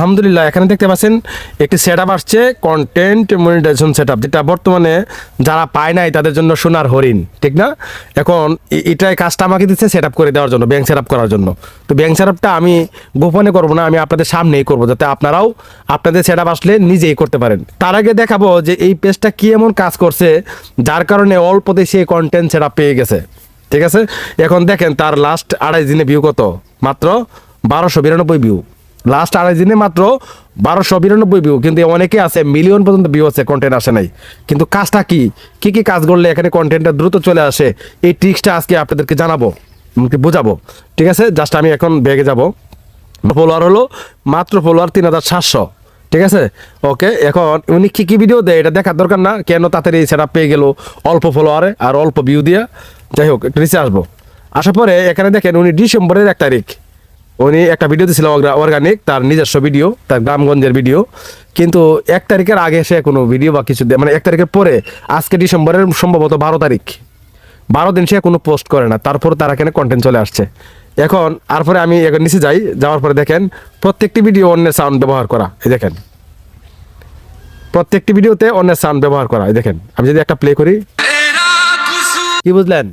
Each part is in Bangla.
আলহামদুলিল্লাহ, এখানে দেখতে পাচ্ছেন একটি সেট আপ আসছে কন্টেন্ট মনিটাইজেশন সেট আপ যেটা বর্তমানে যারা পায় নাই তাদের জন্য সোনার হরিণ, ঠিক না? এখন এটাই কাজটা আমাকে দিচ্ছে সেট আপ করে দেওয়ার জন্য ব্যাংক সেট করার জন্য। তো ব্যাংক সেট আপটা আমি গোপনে করব না, আমি আপনাদের সামনেই করব, যাতে আপনারাও আপনাদের সেট আপ আসলে নিজেই করতে পারেন। তার আগে দেখাবো যে এই পেজটা কি এমন কাজ করছে, যার কারণে অল্পতে সে কন্টেন্ট সেট আপ পেয়ে গেছে, ঠিক আছে? এখন দেখেন তার লাস্ট আড়াই দিনে ভিউ কত? মাত্র বারোশো বিরানব্বই ভিউ লাস্ট আড়াই দিনে মাত্র বারোশো বিরানব্বই ভিউ কিন্তু অনেকে আছে মিলিয়ন পর্যন্ত ভিউ আছে কন্টেন্ট আসে নাই। কিন্তু কাজটা কি? কি কি কাজ করলে এখানে কন্টেন্টটা দ্রুত চলে আসে? এই ট্রিক্সটা আজকে আপনাদেরকে জানাব বোঝাবো। ঠিক আছে? জাস্ট আমি এখন ব্যাগে যাব। ফলোয়ার হলো মাত্র ফলোয়ার তিন হাজার সাতশো। ঠিক আছে? ওকে এখন উনি কী কী ভিডিও দেয় এটা দেখার দরকার না। কেন তাড়াতাড়ি সেটা পেয়ে গেল অল্প ফলোয়ারে আর অল্প ভিউ দিয়ে? যাই হোক, একটু নিচে আসব। আসার পরে এখানে দেখেন উনি ডিসেম্বরের এক তারিখ। উনি একটা ভিডিও দিয়েছিল অর্গানিক তার নিজস্ব ভিডিও তার গ্রামগঞ্জের ভিডিও কিন্তু এক তারিখের আগে সে কোনো ভিডিও বা কিছু মানে এক তারিখের পরে, আজকে ডিসেম্বরের সম্ভবত বারো তারিখ। বারো দিন সে কোনো পোস্ট করে না, তারপর তার এখানে কন্টেন্ট চলে আসছে। এখন তারপরে আমি এখন নিচে যাই, যাওয়ার পরে দেখেন, প্রত্যেকটি ভিডিও অন্যের সাউন্ড ব্যবহার করা। এই দেখেন। প্রত্যেকটি ভিডিওতে অন্যের সাউন্ড ব্যবহার করা। এই দেখেন। আমি যদি একটা প্লে করি। কি বুঝলেন?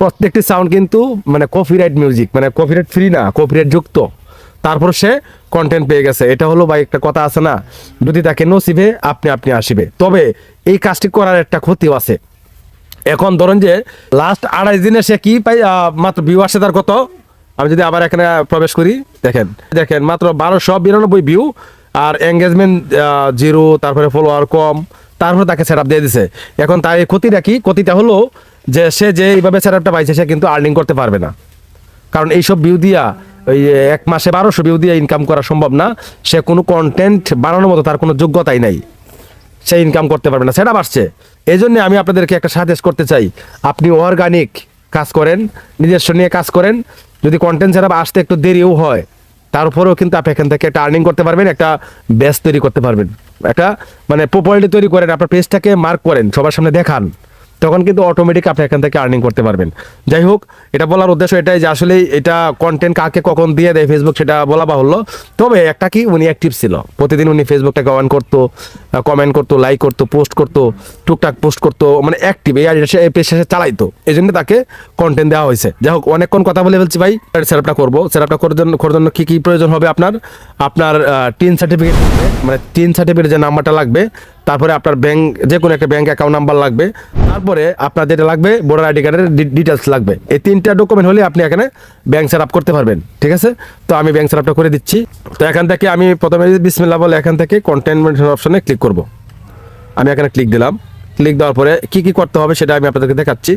প্রত্যেকটি সাউন্ড কিন্তু মানে কপিরাইট মিউজিক মানে কপিরাইট ফ্রি না কপিরাইট যুক্ত। তারপর সে কন্টেন্ট পেয়ে গেছে। এটা হলো ভাই একটা কথা আছে না? যদি তাকে নসিবে, আপনি আপনি আসিবে। তবে এই কাজটি করার একটা ক্ষতিও আছে। এখন ধরুন যে লাস্ট আড়াই দিনে সে কি পাই মাত্র ভিউ আসে তার কত? আমি যদি আবার এখানে প্রবেশ করি, দেখেন দেখেন, মাত্র বারোশো বিরানব্বই ভিউ আর এঙ্গেজমেন্ট জিরো তারপরে ফলোয়ার কম, তারপরে তাকে সেট দিয়ে দিছে। এখন তার এই ক্ষতিটা কি? ক্ষতিটা হলো যে সে যে এইভাবে সেট আপটা পাইছে, সে কিন্তু আর্নিং করতে পারবে না। কারণ এইসব ভিউ দিয়া, ওই এক মাসে বারোশো ভিউ দিয়ে ইনকাম করা সম্ভব না। সে কোনো কন্টেন্ট বানানোর মতো তার কোনো যোগ্যতাই নাই। সে ইনকাম করতে পারবে না। সেটা বাড়ছে এই জন্য আমি আপনাদেরকে একটা সাজেস্ট করতে চাই। আপনি অর্গানিক কাজ করেন, নিজস্ব নিয়ে কাজ করেন। যদি কন্টেন্ট সেটা আসতে একটু দেরিও হয় তারপরেও কিন্তু আপনি এখান থেকে একটা আর্নিং করতে পারবেন, একটা ব্যাস তৈরি করতে পারবেন। একটা মানে পপুলারিটি তৈরি করেন, আপনার পেজটাকে মার্ক করেন, সবার সামনে দেখান। তখন কিন্তু অটোমেটিক আপনি এখান থেকে আর্নিং করতে পারবেন। যাই হোক, এটা বলার উদ্দেশ্য এটাই যে আসলে এটা কন্টেন্ট কাকে কখন দিয়ে দেয় ফেসবুক সেটা বলা বাহুল্য। তবে একটা কি, উনি অ্যাক্টিভ ছিল। প্রতিদিন উনি ফেসবুকটাকে অন করতো কমেন্ট করতো লাইক করতো পোস্ট করতো, টুকটাক পোস্ট করতো মানে অ্যাক্টিভ এই এই সে চালাইতো। এই জন্য তাকে কন্টেন্ট দেওয়া হয়েছে। যাই হোক, অনেকক্ষণ কথা বলে ফেলছি ভাই সেটআপটা করব। সেটআপটা করার জন্য করার জন্য কী কী প্রয়োজন হবে আপনার? আপনার টিন সার্টিফিকেট মানে টিন সার্টিফিকেট যে নাম্বারটা লাগবে তারপরে আপনার ব্যাংক যে কোনো একটা ব্যাংক অ্যাকাউন্ট নাম্বার লাগবে। তারপরে আপনার যেটা লাগবে ভোটার আইডি কার্ডের ডিটেলস লাগবে। এই তিনটা ডকুমেন্ট হলে আপনি এখানে ব্যাংক সেট আপ করতে পারবেন, ঠিক আছে? তো আমি ব্যাংক সেট আপটা করে দিচ্ছি। তো এখান থেকে আমি প্রথমে বিসমিল্লা বলে এখান থেকে কন্টেন্ট অপশনে ক্লিক করব। আমি এখানে ক্লিক দিলাম। ক্লিক দেওয়ার পরে কি কি করতে হবে সেটা আমি আপনাদেরকে দেখাচ্ছি।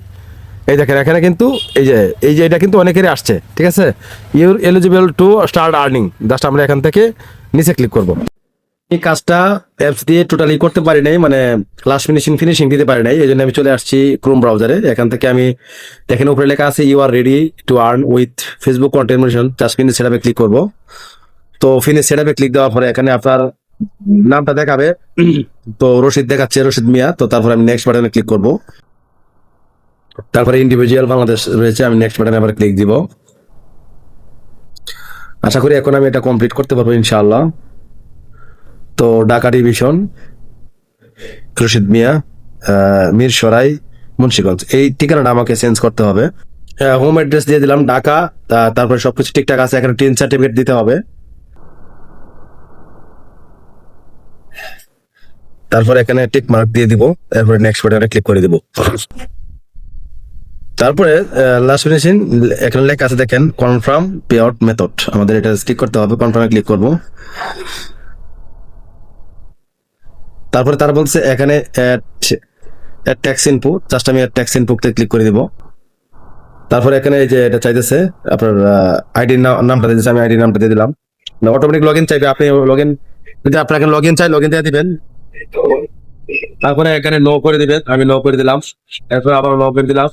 এই দেখেন, এখানে কিন্তু এই যে এই যে এটা কিন্তু অনেকেরই আসছে, ঠিক আছে? You're eligible to start earning just আমরা এখান থেকে নিচে ক্লিক করব। এই কাজটা অ্যাপস দিয়ে টোটালি করতে পারি নাই মানে লাস্ট ফিনিশিং ফিনিশিং দিতে পারি নাই এই জন্য আমি চলে আসছি ক্রোম ব্রাউজারে এখান থেকে আমি দেখেন উপরে লেখা আছে you are ready to earn with Facebook content monitor just finish সেটআপে click করব। তো ফিনিশ সেটআপে ক্লিক দেওয়ার পরে এখানে আপনার নামটা দেখাবে। তো রশিদ দেখাচ্ছে, রশিদ মিয়া। তো তারপরে আমি নেক্সট বাটনে ক্লিক করব। তারপরে ইন্ডিভিজুয়াল বাংলাদেশ রয়েছে, আমি নেক্সট বাটনে আবার ক্লিক দিব। আশা করি এখন আমি এটা কমপ্লিট করতে পারব ইনশাআল্লাহ। তো ঢাকা ডিভিশন রশিদ মিয়া আহ, মিরসরাই মুন্সিগঞ্জ। এই ঠিকানাটা আমাকে চেঞ্জ করতে হবে। হোম অ্যাড্রেস দিয়ে দিলাম ঢাকা তারপরে সবকিছু ঠিকঠাক আছে এখানে টিন সার্টিফিকেট দিতে হবে। তারপরে এখানে টিক মার্ক দিয়ে দিব তারপরে নেক্সট বাটনে ক্লিক করে দিব। তারপরে লাস্ট ফিনিশিং এখানে লেখা আছে দেখেন কনফার্ম পে আউট মেথড আমাদের এটা ক্লিক করতে হবে কনফার্মে ক্লিক করব। তারপরে তারা বলছে, এখানে ট্যাক্স ইনপু জাস্ট আমি ট্যাক্স ইনপুটে ক্লিক করে দিব। তারপরে এখানে এই যে এটা চাইতেছে, আপনার আইডি নামটা দিয়েছে আমি আইডি নামটা দিয়ে দিলাম। অটোমেটিক লগ ইন চাইবে, আপনি লগ ইন যদি আপনাকে লগ ইন চাই লগ ইন দিয়ে দিবেন। তারপরে এখানে নো করে দিবেন, আমি নো করে দিলাম। এরপর আবার নো করে দিলাম।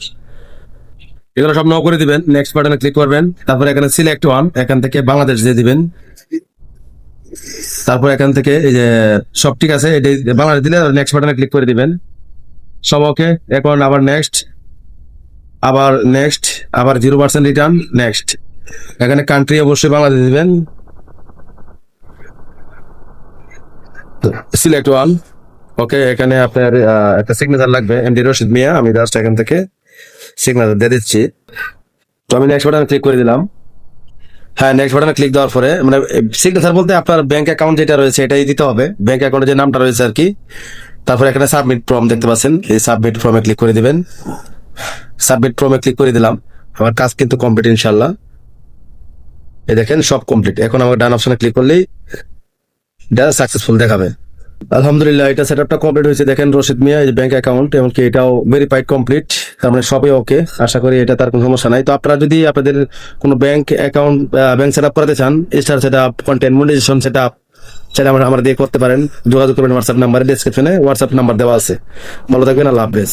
এগুলো সব নো করে দিবেন। নেক্সট বাটনে ক্লিক করবেন। তারপরে এখানে সিলেক্ট ওয়ান এখান থেকে বাংলাদেশ দিয়ে দিবেন। তারপর এখান থেকে এই যে সব ঠিক আছে বাংলাদেশ দিলে নেক্সট বাটনে ক্লিক করে দিবেন। সব ওকে এখন আবার নেক্সট আবার নেক্সট আবার জিরো পার্সেন্ট রিটার্ন নেক্সট এখানে কান্ট্রি অবশ্যই বাংলাদেশ দিবেন। সিলেক্ট ওয়ান ওকে এখানে আপনার একটা সিগনেচার লাগবে এমডি রশিদ মিয়া আমি জাস্ট এখান থেকে সিগনেচার দিয়ে দিচ্ছি। তো আমি নেক্সট বাটনে ক্লিক করে দিলাম। হ্যাঁ নেক্সট বাটনে ক্লিক দেওয়ার পরে মানে সিগনেচার বলতে আপনার ব্যাংক অ্যাকাউন্ট যেটা রয়েছে, এটাই দিতে হবে। ব্যাংক অ্যাকাউন্টে যে নামটা রয়েছে আর কি, তারপরে এখানে সাবমিট ফর্ম দেখতে পাচ্ছেন। এই সাবমিট ফর্মে ক্লিক করে দিবেন। সাবমিট ফর্মে ক্লিক করে দিলাম। আমার কাজ কিন্তু কমপ্লিট ইনশাল্লাহ এই দেখেন, সব কমপ্লিট এখন আমার ডান অপশনে ক্লিক করলেই এটা সাকসেসফুল দেখাবে। আলহামদুলিল্লাহ, এটা সেট আপটা কমপ্লিট হয়েছে। দেখেন রশিদ মিয়া, এই ব্যাংক অ্যাকাউন্ট এমনকি এটাও ভেরিফাইড কমপ্লিট তার মানে সবই ওকে আশা করি এটা তার কোনো সমস্যা নাই। তো আপনারা যদি আপনাদের কোনো bank account bank set up করাতে চান star set up content monetization set up সেটা আমরা আমরা দিয়ে করতে পারেন। যোগাযোগ করবেন হোয়াটসঅ্যাপ নাম্বারে ডিসক্রিপশনে হোয়াটসঅ্যাপ নাম্বার দেওয়া আছে। ভালো থাকবেন, আল্লাহ হাফেজ।